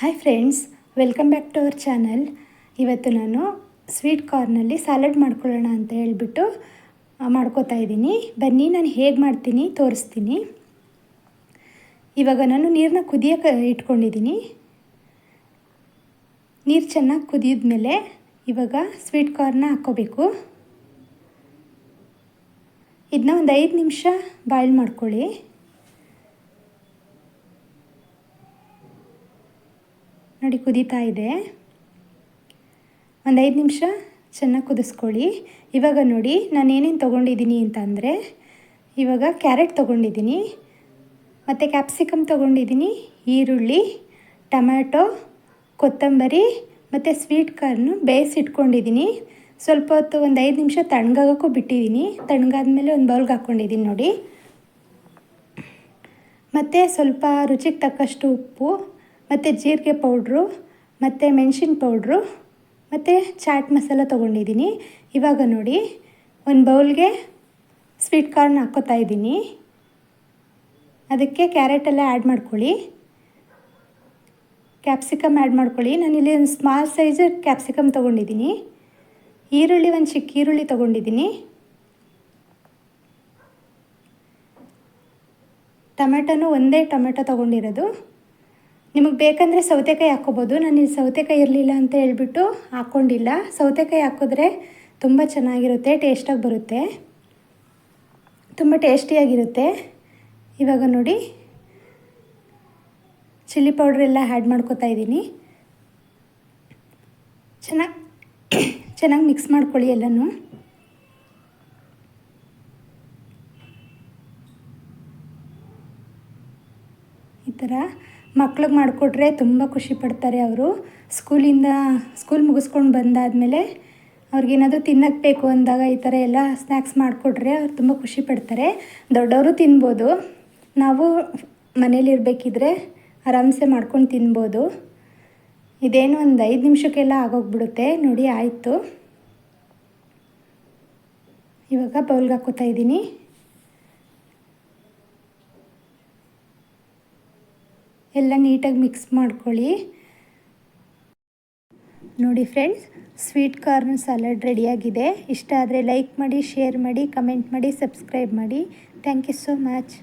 Hi friends welcome back to our channel ಇವತ್ತು ನಾನು sweet ಕಾರ್ನಲ್ಲಿ ಸ್ಯಾಲಡ್ ಮಾಡ್ಕೊಳ್ಳೋಣ ಅಂತ ಹೇಳಿಬಿಟ್ಟು ಮಾಡ್ಕೋತಾ ಇದ್ದೀನಿ. ಬನ್ನಿ, ನಾನು ಹೇಗೆ ಮಾಡ್ತೀನಿ ತೋರಿಸ್ತೀನಿ. ಇವಾಗ ನಾನು ನೀರನ್ನ ಕುದಿಯೋಕೆ ಇಟ್ಕೊಂಡಿದ್ದೀನಿ. ನೀರು ಚೆನ್ನಾಗಿ ಕುದಿದ್ಮೇಲೆ ಇವಾಗ ಸ್ವೀಟ್ ಕಾರ್ನ ಹಾಕ್ಕೋಬೇಕು. ಇದನ್ನ ಒಂದು ಐದು ನಿಮಿಷ ಬಾಯ್ಲ್ ಮಾಡ್ಕೊಳ್ಳಿ. ನೋಡಿ ಕುದೀತಾ ಇದೆ. ಒಂದು ಐದು ನಿಮಿಷ ಚೆನ್ನಾಗಿ ಕುದಿಸ್ಕೊಳ್ಳಿ. ಇವಾಗ ನೋಡಿ ನಾನು ಏನೇನು ತೊಗೊಂಡಿದ್ದೀನಿ ಅಂತ ಅಂದರೆ, ಇವಾಗ ಕ್ಯಾರೆಟ್ ತೊಗೊಂಡಿದ್ದೀನಿ, ಮತ್ತು ಕ್ಯಾಪ್ಸಿಕಮ್ ತೊಗೊಂಡಿದ್ದೀನಿ, ಈರುಳ್ಳಿ, ಟೊಮ್ಯಾಟೊ, ಕೊತ್ತಂಬರಿ, ಮತ್ತು ಸ್ವೀಟ್ ಕಾರ್ನು ಬೇಯಿಸಿಟ್ಕೊಂಡಿದ್ದೀನಿ. ಸ್ವಲ್ಪ ಹೊತ್ತು ಒಂದು ಐದು ನಿಮಿಷ ತಣ್ಗಾಗೋಕ್ಕೂ ಬಿಟ್ಟಿದ್ದೀನಿ. ತಣ್ಣಗಾದ್ಮೇಲೆ ಒಂದು ಬೌಲ್ಗೆ ಹಾಕ್ಕೊಂಡಿದ್ದೀನಿ ನೋಡಿ. ಮತ್ತು ಸ್ವಲ್ಪ ರುಚಿಗೆ ತಕ್ಕಷ್ಟು ಉಪ್ಪು ಮತ್ತು ಜೀರಿಗೆ ಪೌಡ್ರು, ಮತ್ತು ಮೆಣಸಿನ ಪೌಡ್ರು, ಮತ್ತು ಚಾಟ್ ಮಸಾಲ ತೊಗೊಂಡಿದ್ದೀನಿ. ಇವಾಗ ನೋಡಿ, ಒಂದು ಬೌಲ್ಗೆ ಸ್ವೀಟ್ ಕಾರ್ನ್ ಹಾಕ್ಕೋತಾ ಇದ್ದೀನಿ. ಅದಕ್ಕೆ ಕ್ಯಾರೆಟೆಲ್ಲ ಆ್ಯಡ್ ಮಾಡ್ಕೊಳ್ಳಿ. ಕ್ಯಾಪ್ಸಿಕಮ್ ಆ್ಯಡ್ ಮಾಡ್ಕೊಳ್ಳಿ. ನಾನಿಲ್ಲಿ ಒಂದು ಸ್ಮಾಲ್ ಸೈಜ್ ಕ್ಯಾಪ್ಸಿಕಮ್ ತೊಗೊಂಡಿದ್ದೀನಿ. ಈರುಳ್ಳಿ, ಒಂದು ಚಿಕ್ಕ ಈರುಳ್ಳಿ ತೊಗೊಂಡಿದ್ದೀನಿ. ಟೊಮೆಟೊನು ಒಂದೇ ಟೊಮೆಟೊ ತೊಗೊಂಡಿರೋದು. ನಿಮಗೆ ಬೇಕಂದರೆ ಸೌತೆಕಾಯಿ ಹಾಕ್ಕೋಬೋದು. ನಾನು ಇಲ್ಲಿ ಸೌತೆಕಾಯಿ ಇರಲಿಲ್ಲ ಅಂತ ಹೇಳ್ಬಿಟ್ಟು ಹಾಕ್ಕೊಂಡಿಲ್ಲ. ಸೌತೆಕಾಯಿ ಹಾಕಿದ್ರೆ ತುಂಬ ಚೆನ್ನಾಗಿರುತ್ತೆ, ಟೇಸ್ಟಾಗಿ ಬರುತ್ತೆ. ತುಂಬ ಟೇಸ್ಟಿಯಾಗಿರುತ್ತೆ. ಇವಾಗ ನೋಡಿ, ಚಿಲ್ಲಿ ಪೌಡ್ರೆಲ್ಲ ಆ್ಯಡ್ ಮಾಡ್ಕೋತಾ ಇದ್ದೀನಿ. ಚೆನ್ನಾಗಿ ಚೆನ್ನಾಗಿ ಮಿಕ್ಸ್ ಮಾಡ್ಕೊಳ್ಳಿ ಎಲ್ಲನೂ. ಥರ ಮಕ್ಳಿಗೆ ಮಾಡಿಕೊಟ್ರೆ ತುಂಬ ಖುಷಿ ಪಡ್ತಾರೆ ಅವರು. ಸ್ಕೂಲಿಂದ, ಸ್ಕೂಲ್ ಮುಗಿಸ್ಕೊಂಡು ಬಂದಾದಮೇಲೆ ಅವ್ರಿಗೇನಾದರೂ ತಿನ್ನಕ್ಕೆ ಬೇಕು ಅಂದಾಗ ಈ ಥರ ಎಲ್ಲ ಸ್ನ್ಯಾಕ್ಸ್ ಮಾಡಿಕೊಟ್ರೆ ಅವ್ರು ತುಂಬ ಖುಷಿ ಪಡ್ತಾರೆ. ದೊಡ್ಡವರು ತಿನ್ಬೋದು. ನಾವು ಮನೇಲಿರಬೇಕಿದ್ರೆ ಆರಾಮ್ಸೆ ಮಾಡ್ಕೊಂಡು ತಿನ್ಬೋದು. ಇದೇನು ಒಂದು ಐದು ನಿಮಿಷಕ್ಕೆಲ್ಲ ಆಗೋಗ್ಬಿಡುತ್ತೆ. ನೋಡಿ, ಆಯಿತು. ಇವಾಗ ಬೌಲ್ಗೆ ಹಾಕೋತಾ ಇದ್ದೀನಿ. ಎಲ್ಲ ನೀಟಾಗಿ ಮಿಕ್ಸ್ ಮಾಡ್ಕೊಳ್ಳಿ. ನೋಡಿ ಫ್ರೆಂಡ್ಸ್, ಸ್ವೀಟ್ ಕಾರ್ನ್ ಸಲಾಡ್ ರೆಡಿಯಾಗಿದೆ ಇಷ್ಟ ಆದರೆ ಲೈಕ್ ಮಾಡಿ, ಶೇರ್ ಮಾಡಿ, ಕಮೆಂಟ್ ಮಾಡಿ, ಸಬ್ಸ್ಕ್ರೈಬ್ ಮಾಡಿ. Thank you so much.